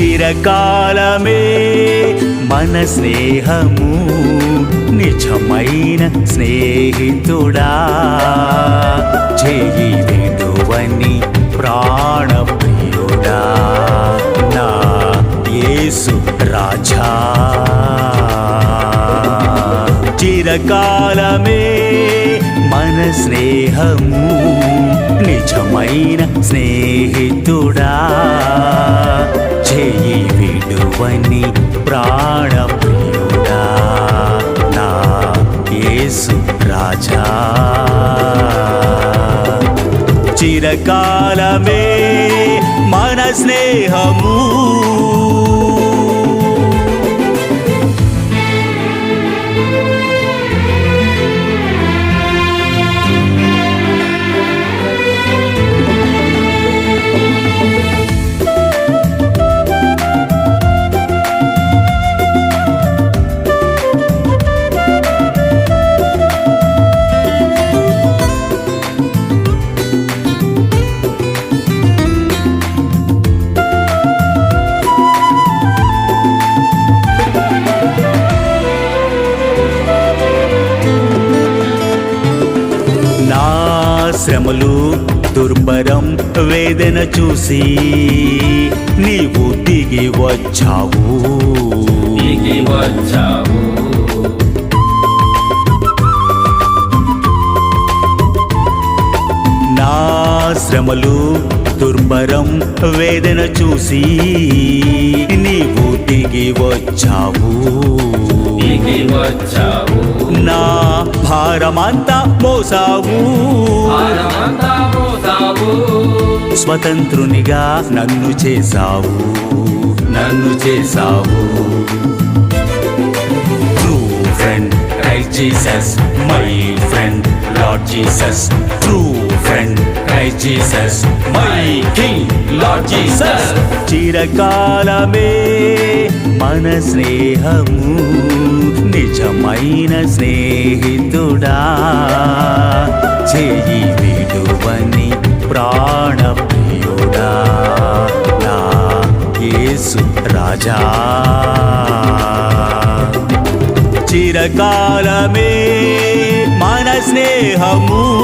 చిరకాలమే మన స్నేహము నిజమైన స్నేహితుడా. చేయి విడువని ప్రాణప్రియుడా. నా యేసు రాజా. చిరకాలమే మన స్నేహము నిజమైన స్నేహితుడా. చేయి విడువని ప్రాణప్రియుడా నా యేసు రాజా. చిరకాలమే మన స్నేహము. శ్రమలు దుర్భరం వేదన చూసి నీవు దిగి వచ్చావు. దిగి వచ్చావు. నా శ్రమలు దుర్భరం వేదన చూసి నీవు దిగి వచ్చావు. దిగి వచ్చావు. నా భారమంతా మోసావు. భారమంతా మోసావు. స్వతంత్రునిగా నన్ను చేసావు నన్ను చేసావు true friend Christ Jesus my friend Lord Jesus true Jesus my king Lord Jesus చిరకాలమే మన స్నేహము నిజమైన స్నేహితుడా. చేయి విడువని ప్రాణప్రియుడా. నా యేసు రాజా. చిరకాలమే మన స్నేహము